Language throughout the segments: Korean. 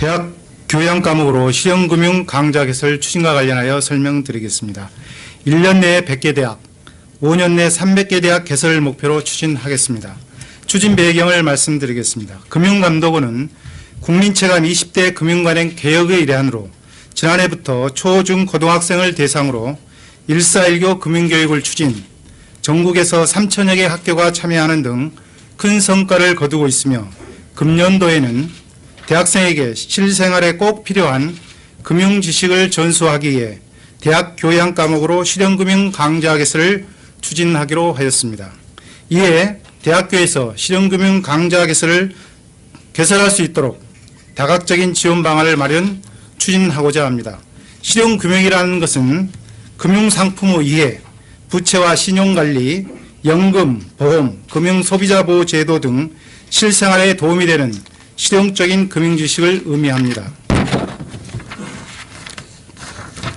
대학 교양 과목으로 실용금융 강좌 개설 추진과 관련하여 설명드리겠습니다. 1년 내에 100개 대학, 5년 내 300개 대학 개설을 목표로 추진하겠습니다. 추진 배경을 말씀드리겠습니다. 금융감독원은 국민체감 20대 금융관행 개혁의 일환으로 지난해부터 초, 중, 고등학생을 대상으로 1419 금융교육을 추진, 전국에서 3천여 개 학교가 참여하는 등 큰 성과를 거두고 있으며 금년도에는 대학생에게 실생활에 꼭 필요한 금융 지식을 전수하기 위해 대학 교양 과목으로 실용금융 강좌 개설을 추진하기로 하였습니다. 이에 대학교에서 실용금융 강좌 개설을 개설할 수 있도록 다각적인 지원 방안을 마련 추진하고자 합니다. 실용금융이라는 것은 금융상품의 이해, 부채와 신용관리, 연금, 보험, 금융소비자보호 제도 등 실생활에 도움이 되는 실용적인 금융지식을 의미합니다.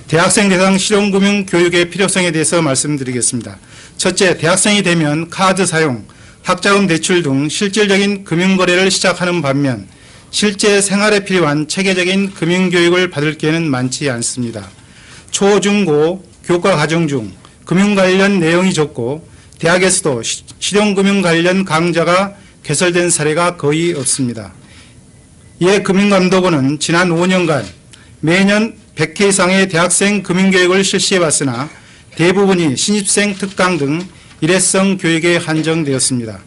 대학생 대상 실용금융 교육의 필요성에 대해서 말씀드리겠습니다. 첫째, 대학생이 되면 카드 사용, 학자금 대출 등 실질적인 금융거래를 시작하는 반면 실제 생활에 필요한 체계적인 금융교육을 받을 기회는 많지 않습니다. 초, 중, 고 교과 과정 중 금융 관련 내용이 적고 대학에서도 시- 실용금융 관련 강좌가 개설된 사례가 거의 없습니다. 이에 금융감독원은 지난 5년간 매년 100회 이상의 대학생 금융교육을 실시해 왔으나 대부분이 신입생 특강 등 일회성 교육에 한정되었습니다.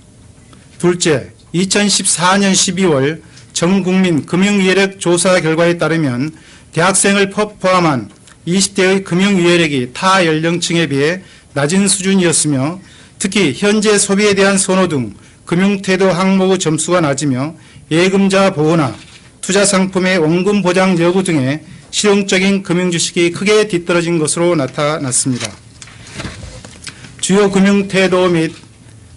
둘째, 2014년 12월 전국민 금융이해력 조사 결과에 따르면 대학생을 포- 포함한 20대의 금융이해력이 타 연령층에 비해 낮은 수준이었으며 특히 현재 소비에 대한 선호 등 금융태도 항목의 점수가 낮으며 예금자 보호나 투자 상품의 원금 보장 여부 등의 실용적인 금융 지식이 크게 뒤떨어진 것으로 나타났습니다. 주요 금융 태도 및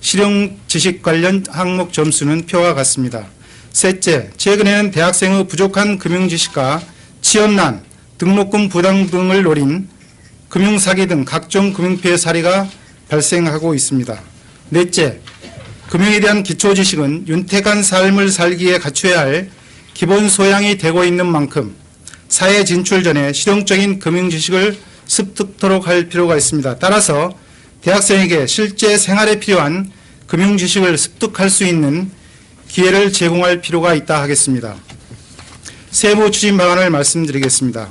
실용 지식 관련 항목 점수는 표와 같습니다. 셋째, 최근에는 대학생의 부족한 금융 지식과 취업난, 등록금 부담 등을 노린 금융 사기 등 각종 금융 피해 사례가 발생하고 있습니다. 넷째, 금융에 대한 기초 지식은 윤택한 삶을 살기에 갖춰야 할 기본 소양이 되고 있는 만큼 사회 진출 전에 실용적인 금융 지식을 습득토록 할 필요가 있습니다. 따라서 대학생에게 실제 생활에 필요한 금융 지식을 습득할 수 있는 기회를 제공할 필요가 있다 하겠습니다. 세부 추진 방안을 말씀드리겠습니다.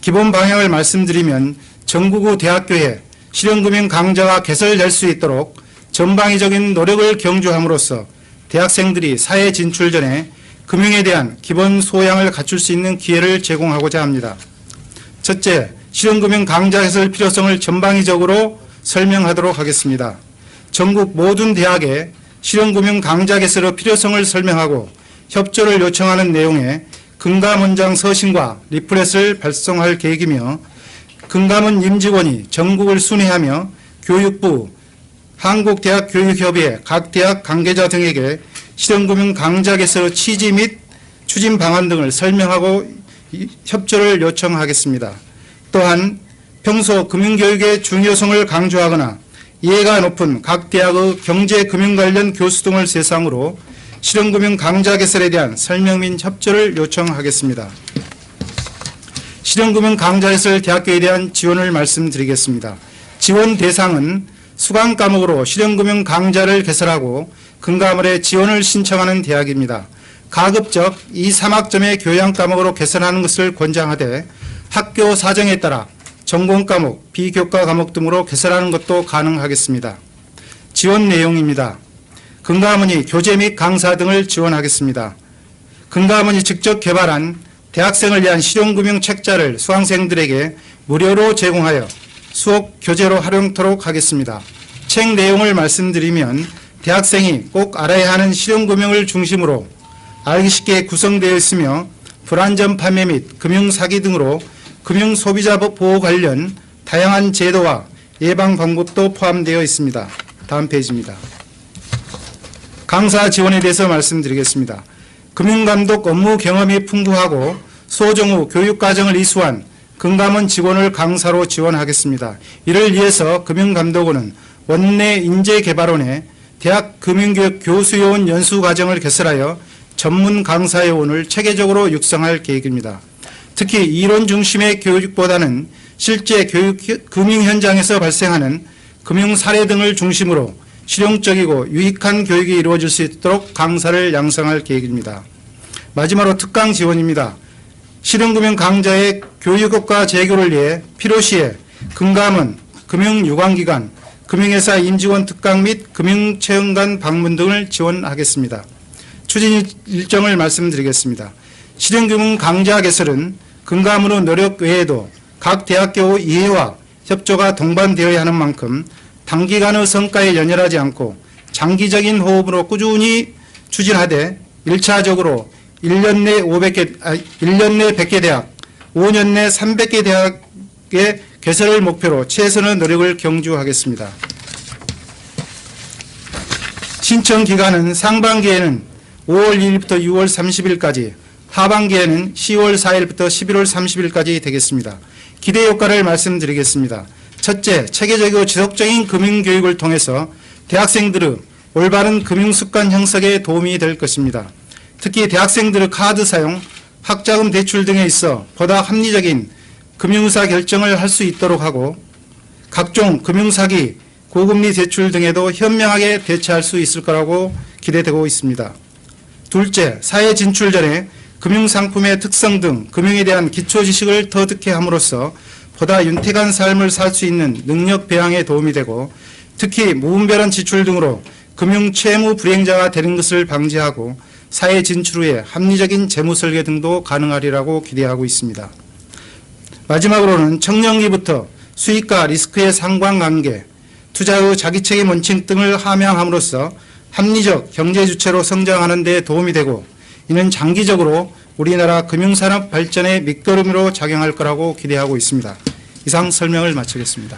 기본 방향을 말씀드리면 전국의 대학교에 실용금융 강좌가 개설될 수 있도록 전방위적인 노력을 경주함으로써 대학생들이 사회 진출 전에 금융에 대한 기본 소양을 갖출 수 있는 기회를 제공하고자 합니다. 첫째, 실용금융 강좌 개설 필요성을 전방위적으로 설명하도록 하겠습니다. 전국 모든 대학에 실용금융 강좌 개설의 필요성을 설명하고 협조를 요청하는 내용의 금감원장 서신과 리플렛을 발송할 계획이며 금감원 임직원이 전국을 순회하며 교육부, 한국대학교육협의회, 각 대학 관계자 등에게 실용금융 강좌 개설의 취지 및 추진 방안 등을 설명하고 이- 협조를 요청하겠습니다. 또한 평소 금융교육의 중요성을 강조하거나 이해가 높은 각 대학의 경제 금융 관련 교수 등을 대상으로 실용금융 강좌 개설에 대한 설명 및 협조를 요청하겠습니다. 실용금융 강좌 개설 대학교에 대한 지원을 말씀드리겠습니다. 지원 대상은 수강 과목으로 실용금융 강좌를 개설하고 금감원에 지원을 신청하는 대학입니다. 가급적 2, 3학점의 교양 과목으로 개설하는 것을 권장하되 학교 사정에 따라 전공 과목, 비교과 과목 등으로 개설하는 것도 가능하겠습니다. 지원 내용입니다. 금감원이 교재 및 강사 등을 지원하겠습니다. 금감원이 직접 개발한 대학생을 위한 실용금융 책자를 수강생들에게 무료로 제공하여 수업 교재로 활용토록 하겠습니다. 책 내용을 말씀드리면 대학생이 꼭 알아야 하는 실용금융을 중심으로 알기 쉽게 구성되어 있으며 불안전 판매 및 금융 사기 등으로 금융 소비자 보호 관련 다양한 제도와 예방 방법도 포함되어 있습니다. 다음 페이지입니다. 강사 지원에 대해서 말씀드리겠습니다. 금융감독 업무 경험이 풍부하고 소정 후 교육과정을 이수한 금감원 직원을 강사로 지원하겠습니다. 이를 위해서 금융감독원은 원내 인재개발원에 대학 금융교육 교수요원 연수과정을 개설하여 전문 강사회원을 체계적으로 육성할 계획입니다. 특히 이론 중심의 교육보다는 실제 교육 금융 현장에서 발생하는 금융 사례 등을 중심으로 실용적이고 유익한 교육이 이루어질 수 있도록 강사를 양성할 계획입니다. 마지막으로 특강 지원입니다. 실용금융 강좌의 교육업과 재교를 위해 필요시에 금감원, 금융유관기관, 금융회사 임직원 특강 및 금융체험관 방문 등을 지원하겠습니다. 추진 일정을 말씀드리겠습니다. 실용금융 강좌 개설은 금감으로 노력 외에도 각 대학교 이해와 협조가 동반되어야 하는 만큼 단기간의 성과에 연연하지 않고 장기적인 호흡으로 꾸준히 추진하되 1차적으로 1년 내 500개, 아, 1년 내 100개 대학, 5년 내 300개 대학의 개설을 목표로 최선의 노력을 경주하겠습니다. 신청 기간은 상반기에는 5월 1일부터 6월 30일까지, 하반기에는 10월 4일부터 11월 30일까지 되겠습니다. 기대 효과를 말씀드리겠습니다. 첫째, 체계적이고 지속적인 금융교육을 통해서 대학생들의 올바른 금융습관 형성에 도움이 될 것입니다. 특히 대학생들의 카드 사용, 학자금 대출 등에 있어 보다 합리적인 금융사 결정을 할 수 있도록 하고 각종 금융사기, 고금리 대출 등에도 현명하게 대처할 수 있을 거라고 기대되고 있습니다. 둘째, 사회 진출 전에 금융상품의 특성 등 금융에 대한 기초 지식을 터득해 함으로써 보다 윤택한 삶을 살 수 있는 능력 배양에 도움이 되고 특히 무분별한 지출 등으로 금융 채무 불이행자가 되는 것을 방지하고 사회 진출 후에 합리적인 재무 설계 등도 가능하리라고 기대하고 있습니다. 마지막으로는 청년기부터 수익과 리스크의 상관관계, 투자의 자기책임 원칙 등을 함양함으로써 합리적 경제 주체로 성장하는 데 도움이 되고 이는 장기적으로 우리나라 금융산업 발전의 밑거름으로 작용할 거라고 기대하고 있습니다. 이상 설명을 마치겠습니다.